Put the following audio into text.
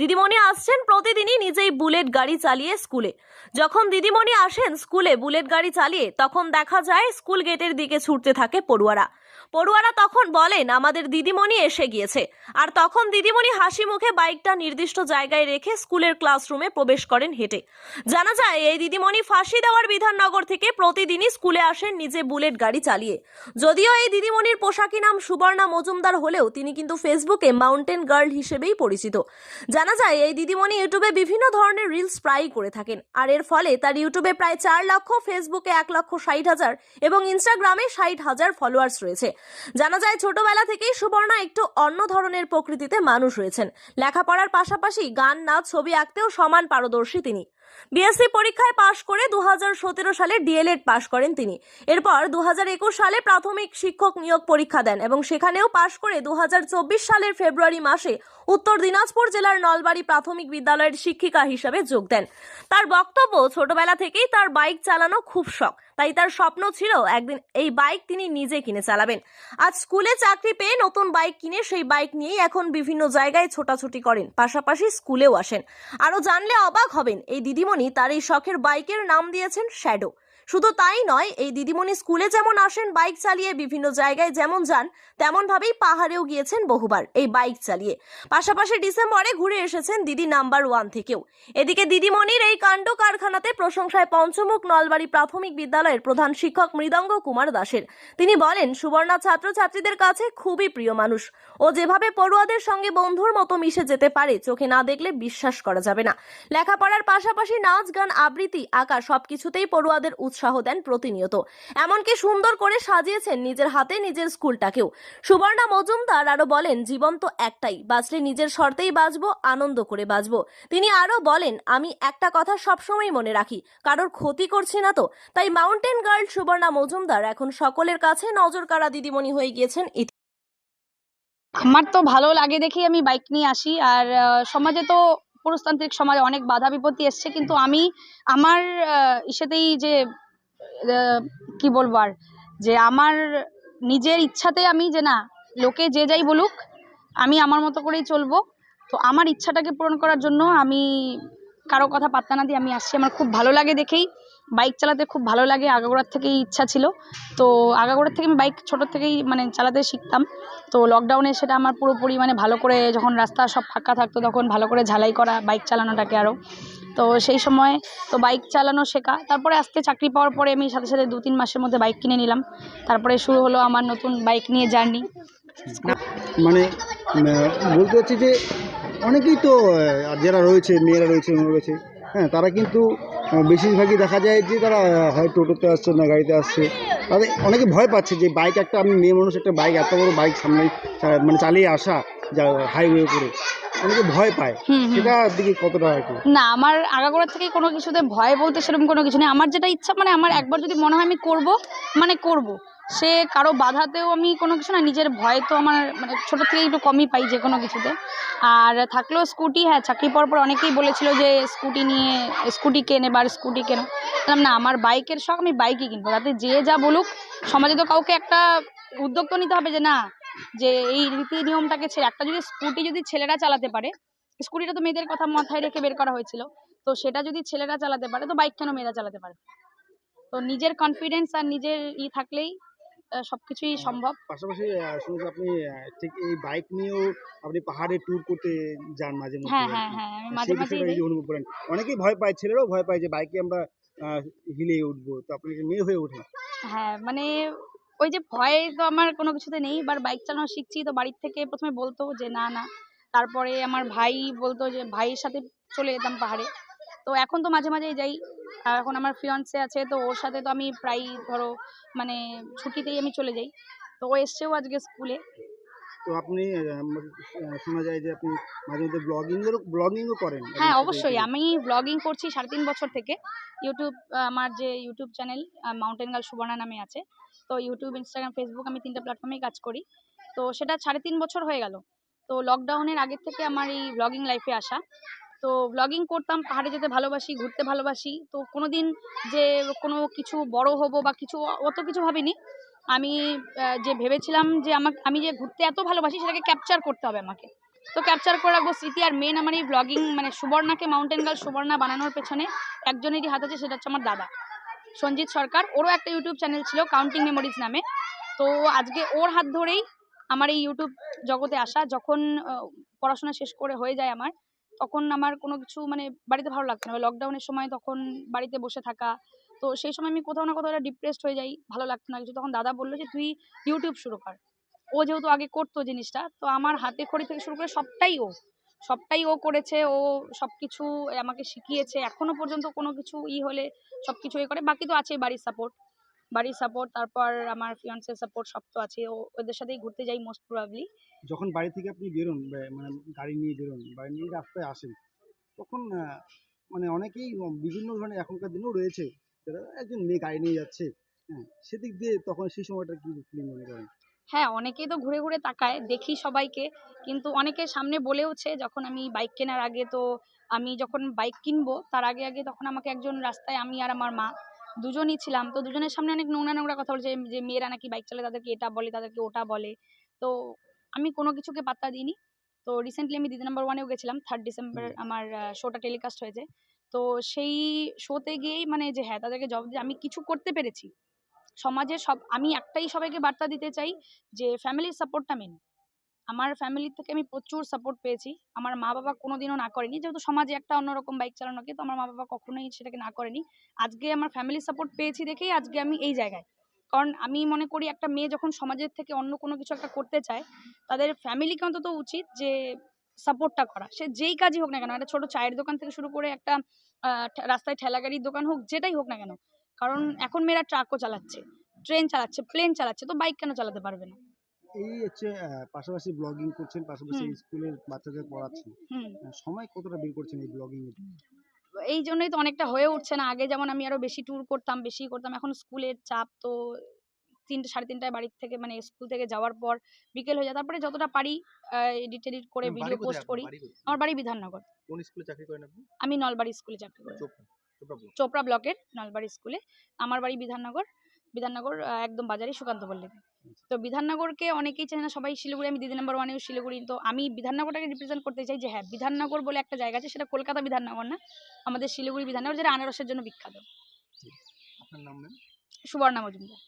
দিদিমণি আসছেন প্রতিদিনই নিজেই বুলেট গাড়ি চালিয়ে স্কুলে। যখন দিদিমণি আসেন স্কুলে বুলেট গাড়ি চালিয়ে, তখন দেখা যায় স্কুল গেটের দিকে ছুটতে থাকে পড়ুয়ারা। পড়ুয়ারা তখন বলেন, আমাদের দিদিমণি এসে গিয়েছে। আর তখন দিদিমণি হাসি মুখে বাইকটা নির্দিষ্ট জায়গায় রেখে স্কুলের ক্লাসরুমে প্রবেশ করেন হেঁটে। জানা যায়, এই দিদিমণি ফাঁসি দেওয়ার বিধাননগর থেকে প্রতিদিনই স্কুলে আসেন নিজে বুলেট গাড়ি চালিয়ে। যদিও এই দিদিমণির পোশাকি নাম সুবর্ণা মজুমদার হলেও তিনি কিন্তু ফেসবুকে মাউন্টেন গার্ল হিসেবেই পরিচিত। জানা যায়, এই দিদিমণি ইউটিউবে বিভিন্ন ধরনের রিলস প্রায়ই করে থাকেন। আর এর ফলে তার ইউটিউবে প্রায় চার লক্ষ, ফেসবুকে এক লক্ষ ষাট হাজার এবং ইনস্টাগ্রামে ষাট হাজার ফলোয়ার্স রয়েছে। জানা যায় ছোটবেলা থেকেই সুবর্ণা একটু অন্য ধরনের প্রকৃতিতে মানুষ রয়েছেন। লেখাপড়ার পাশাপাশি গান, নাচ, ছবি আঁকতেও সমান পারদর্শী তিনি। বিএসসি পরীক্ষায় পাশ করে দু হাজার সতেরো সালে ডিএলএড পাশ করেন তিনি। এরপর দু হাজার একুশ সালে প্রাথমিক শিক্ষক নিয়োগ পরীক্ষা দেন এবং সেখানেও পাশ করে দু হাজার চব্বিশ সালের ফেব্রুয়ারি মাসে উত্তর দিনাজপুর জেলার নলবাড়ি প্রাথমিক বিদ্যালয়ের শিক্ষিকা হিসেবে যোগ দেন। তার বক্তব্য ছোটবেলা থেকেই তার বাইক চালানো খুব শখ। তাই তার স্বপ্ন ছিল একদিন এই বাইক তিনি নিজে কিনে চালাবেন। আজ স্কুলে চাকরি পেয়ে নতুন বাইক কিনে সেই বাইক নিয়েই এখন বিভিন্ন জায়গায় ছোটাছুটি করেন, পাশাপাশি স্কুলেও আসেন। আরও জানলে অবাক হবেন, এই দিদিমণি তার এই শখের বাইকের নাম দিয়েছেন শ্যাডো শুধু তাই নয়, এই দিদিমণি স্কুলে যেমন আসেন বাইক চালিয়ে বিভিন্ন জায়গায় যেমন যান তেমন ভাবেই পাহাড়েও গিয়েছেন বহুবার এই বাইক চালিয়ে। পাশাপাশি ডিসেম্বরে ঘুরে এসেছেন দিদি নাম্বার ওয়ান থেকেও। এদিকে দিদিমণির এই কাণ্ড কারখানাতে প্রশংসায় পঞ্চমুখ নলবাড়ি প্রাথমিক বিদ্যালয়ের প্রধান শিক্ষক মৃদঙ্গ কুমার দাসের। তিনি বলেন, সুবর্ণা ছাত্রছাত্রীদের কাছে খুবই প্রিয় মানুষ। ও যেভাবে পড়ুয়াদের সঙ্গে বন্ধুর মতো মিশে যেতে পারে, চোখে না দেখলে বিশ্বাস করা যাবে না। লেখাপড়ার পাশাপাশি নাচ, গান, আবৃত্তি, আঁকা সবকিছুতেই পড়ুয়াদের উৎসাহ দেন প্রতিনিয়ত। এমনকি সুন্দর করে সাজিয়েছেন নিজের হাতে নিজের স্কুলটাকেও। সুবর্ণা মজুমদার আরও বলেন জীবন তো একটাই। বাঁচলে নিজের শর্তেই বাঁচবো, আনন্দ করে বাঁচবো। তিনি আরও বলেন, আমি একটা কথা সবসময় মনে রাখি, কারোর ক্ষতি করছি না তো। তাই মাউন্টেন গার্ল সুবর্ণা মজুমদার এখন সকলের কাছে নজর কাড়া দিদিমণি হয়ে গিয়েছেন আমার তো ভালো লাগে দেখেই আমি বাইক নিয়ে আসি। আর সমাজে তো পুরুষতান্ত্রিক সমাজে অনেক বাধা বিপত্তি এসছে। কিন্তু আমি আমার ইসেতেই যে কি বলব আর? যে আমার নিজের ইচ্ছাতে আমি যে না, লোকে যে যাই বলুক, আমি আমার মতো করেই চলবো। তো আমার ইচ্ছাটাকে পূরণ করার জন্য আমি কারও কথা পাত্তা না দিয়ে আমি আসছি। আমার খুব ভালো লাগে দেখেই। বাইক চালাতে খুব ভালো লাগে। আগাগোড়ার থেকেই ইচ্ছা ছিল। তো আগাগোড়ার থেকে আমি বাইক ছোটোর থেকেই মানে চালাতে শিখতাম। তো লকডাউনে সেটা আমার পুরোপুরি মানে ভালো করে যখন রাস্তা সব ফাঁকা থাকতো, তখন ভালো করে ঝালাই করা, বাইক চালানোটাকে আরও তো সেই সময় তো বাইক চালানো শেখা। তারপরে আজকে চাকরি পাওয়ার পরে আমি সাথে সাথে দু তিন মাসের মধ্যে বাইক কিনে নিলাম। তারপরে শুরু হলো আমার নতুন বাইক নিয়ে জার্নি মানে বলতে চাচ্ছি যে অনেকেই তো যারা রয়েছে, মেয়েরা রয়েছে রয়েছে হ্যাঁ তারা কিন্তু বেশিরভাগই দেখা যায় যে তারা হয় টোটোতে আসছে না গাড়িতে আসছে। তাদের অনেকে ভয় পাচ্ছে যে বাইক একটা, আমি মেয়ে মানুষ একটা বাইক এত বড় বাইক সামনে মানে চালিয়ে আসা, যা হাইওয়ে করে অনেকে ভয় পায়। হুম দিকে কতটা আর কি? না আমার আগাগোড়া থেকে কোনো কিছুতে ভয় বলতে সেরকম কোনো কিছু নেই। আমার যেটা ইচ্ছা মানে আমার একবার যদি মনে হয় আমি করব মানে করব। সে কারও বাধাতেও আমি কোনো কিছু না নিজের ভয় তো আমার মানে ছোটো থেকেই একটু কমই পাই যে কোনো কিছুতে। আর থাকলেও স্কুটি হ্যাঁ চাকরি পাওয়ার পর অনেকেই বলেছিল যে স্কুটি নিয়ে স্কুটি কেনে বা স্কুটি কেন। বললাম না আমার বাইকের শখ আমি বাইকই কিনবো। তাতে যে যা বলুক সমাজে তো কাউকে একটা উদ্যোগ তো নিতে হবে যে না যে এই রীতি নিয়মটাকে ছেড়ে একটা যদি স্কুটি যদি ছেলেরা চালাতে পারে স্কুটিটা তো মেয়েদের কথা মাথায় রেখে বের করা হয়েছিল তো সেটা যদি ছেলেরা চালাতে পারে তো বাইক কেন মেয়েরা চালাতে পারে তো নিজের কনফিডেন্স আর নিজের ই থাকলেই সবকিছুই সম্ভব পাশাপাশি শুনেছি আপনি ঠিক এই বাইক নিয়েও আপনি পাহাড়ে ট্যুর করতে যান মাঝে মধ্যে হ্যাঁ হ্যাঁ। হ্যাঁ আমি মাঝে সেই মাঝেই বিষয়টা যাই। যদি অনুভব করেন অনেকেই ভয় পায় ছেলেরাও ভয় পায় যে বাইকে আমরা হিলে উঠবো তো আপনি মেয়ে হয়ে ওঠে হ্যাঁ মানে ওই যে ভয় তো আমার কোনো কিছুতে নেই এবার বাইক চালানো শিখছি তো বাড়ির থেকে প্রথমে বলতো যে না না। তারপরে আমার ভাই বলতো যে ভাইয়ের সাথে চলে যেতাম পাহাড়ে। তো এখন তো মাঝে মাঝেই যাই। আর এখন আমার ফিয়ন্সে আছে তো ওর সাথে তো আমি প্রায় ধরো মানে ছুটিতেই আমি চলে যাই। তো ও এসছেও আজকে স্কুলে। তো আপনি শোনা যায় যে আপনি মাঝে মধ্যে ব্লগিং ব্লগিংও করেন। হ্যাঁ অবশ্যই। আমি ব্লগিং করছি সাড়ে তিন বছর থেকে। ইউটিউব আমার যে YouTube channel Mountain Girl Subarna নামে আছে। তো ইউটিউব ইনস্টাগ্রাম ফেসবুক আমি তিনটা প্ল্যাটফর্মেই কাজ করি। তো সেটা সাড়ে তিন বছর হয়ে গেল। তো লকডাউনের আগের থেকে আমার এই ব্লগিং লাইফে আসা। তো ব্লগিং করতাম, পাহাড়ে যেতে ভালোবাসি, ঘুরতে ভালোবাসি। তো কোনো দিন যে কোনো কিছু বড় হব বা কিছু অত কিছু ভাবিনি। আমি যে ভেবেছিলাম যে আমাকে, আমি যে ঘুরতে এত ভালোবাসি সেটাকে ক্যাপচার করতে হবে আমাকে। তো ক্যাপচার করে রাখব স্মৃতি আর মেন আমার এই ব্লগিং মানে সুবর্ণাকে মাউন্টেন গার্ল সুবর্ণা বানানোর পেছনে একজনেরই হাত আছে, সেটা হচ্ছে আমার দাদা। সঞ্জিত সরকার। ওরও একটা ইউটিউব চ্যানেল ছিল কাউন্টিং মেমোরিজ নামে। তো আজকে ওর হাত ধরেই আমার এই ইউটিউব জগতে আসা, যখন পড়াশোনা শেষ করে হয়ে যায় আমার, তখন আমার কোনো কিছু মানে বাড়িতে ভালো লাগতো না। লকডাউনের সময় তখন বাড়িতে বসে থাকা, তো সেই সময় আমি কোথাও না কোথাও ডিপ্রেসড হয়ে যাই, ভালো লাগতো না কিছু। তখন দাদা বলল যে, তুই ইউটিউব শুরু কর। ও যেহেতু আগে করতো জিনিসটা, তো আমার হাতে খড়ি থেকে শুরু করে সবটাই ও। সবটাই ও করেছে, ও সব কিছু আমাকে শিখিয়েছে। এখনও পর্যন্ত কোনো কিছু ই হলে সব কিছু এ করে। বাকি তো আছে বাড়ির সাপোর্ট বাড়ির সাপোর্ট তারপর আমার ফিয়ান্সের সাপোর্ট সব তো আছে ও ওদের সাথেই ঘুরতে যাই মোস্ট প্রবাবলি যখন বাড়ি থেকে আপনি বেরোন মানে গাড়ি নিয়ে বেরোন বাড়ি নিয়ে রাস্তায় আসেন, তখন মানে অনেকেই বিভিন্ন ধরনের এখনকার দিনেও রয়েছে, যারা একজন মেয়ে গাড়ি নিয়ে যাচ্ছে হ্যাঁ সেদিক দিয়ে তখন সেই সময়টা কি ফিলিং মনে করেন? হ্যাঁ অনেকেই তো ঘুরে ঘুরে তাকায় দেখি সবাইকে। কিন্তু অনেকে সামনে বলেওছে যখন আমি বাইক কেনার আগে তো আমি যখন বাইক কিনবো তার আগে আগে তখন আমাকে একজন রাস্তায় আমি আর আমার মা দুজনই ছিলাম। তো দুজনের সামনে অনেক নোংরা নোংরা কথা বলছে যে মেয়েরা নাকি বাইক চালায় তাদেরকে এটা বলে তাদেরকে ওটা বলে। তো আমি কোনো কিছুকে পাত্তা দিইনি। তো রিসেন্টলি আমি দিদি নাম্বার ওয়ানেও গেছিলাম থার্ড ডিসেম্বর আমার শোটা টেলিকাস্ট হয়েছে। তো সেই শোতে গিয়েই মানে যে হ্যাঁ তাদেরকে জব দিয়ে আমি কিছু করতে পেরেছি। সমাজে সব, আমি একটাই সবাইকে বার্তা দিতে চাই যে ফ্যামিলির সাপোর্টটা মেন আমার ফ্যামিলির থেকে আমি প্রচুর সাপোর্ট পেয়েছি। আমার মা বাবা কোনোদিনও না করেনি। যেহেতু সমাজে একটা অন্যরকম বাইক চালানোকে তো আমার মা বাবা কখনোই সেটাকে না করেনি। আজকে আমার ফ্যামিলির সাপোর্ট পেয়েছি দেখেই আজকে আমি এই জায়গায়। কারণ আমি মনে করি একটা মেয়ে যখন সমাজের থেকে অন্য কোনো কিছু একটা করতে চায়, তাদের ফ্যামিলিকে অন্তত উচিত যে সাপোর্টটা করা। সে যেই কাজই হোক না কেন, একটা ছোট চায়ের দোকান থেকে শুরু করে একটা রাস্তায় ঠেলাগাড়ির দোকান হোক, যেটাই হোক না কেন কারণ এখন মেয়েরা ট্রাকও চালাচ্ছে ট্রেন চালাচ্ছে প্লেন চালাচ্ছে তো বাইক কেন চালাতে পারবে না? এই হচ্ছে পাশাপাশি ব্লগিং করছেন পাশাপাশি স্কুলের বাচ্চাদের পড়াচ্ছেন। সময় কতটা বের করছেন এই ব্লগিং এর এই জন্যই তো অনেকটা হয়ে উঠছে না। আগে যেমন আমি আরও বেশি ট্যুর করতাম বেশি করতাম এখন স্কুলের চাপ তো তিনটে সাড়ে তিনটায় বাড়ি থেকে মানে স্কুল থেকে যাওয়ার পর বিকেল হয়ে যায়। তারপরে যতটা পারি এডিট এডিট করে ভিডিও পোস্ট করি। আমার বাড়ি বিধাননগর। কোন স্কুলে চাকরি করেন আপনি? আমি নলবাড়ি স্কুলে চাকরি করি। চোপড়া চোপড়া ব্লক চোপড়া ব্লকের নলবাড়ি স্কুলে আমার বাড়ি বিধাননগর। বিধাননগর একদম বাজারে সুকান্ত পল্লীতে। তো বিধাননগরকে অনেকেই চেনে না সবাই শিলিগুড়ি আমি দিদি নাম্বার ওয়ানে শিলিগুড়ি। তো আমি বিধাননগরটাকে রিপ্রেজেন্ট করতে চাই যে হ্যাঁ বিধাননগর বলে একটা জায়গা আছে সেটা কলকাতা বিধাননগর না। আমাদের শিলিগুড়ি বিধাননগর যেটা আনারসের জন্য বিখ্যাত। সুবর্ণা মজুমদার।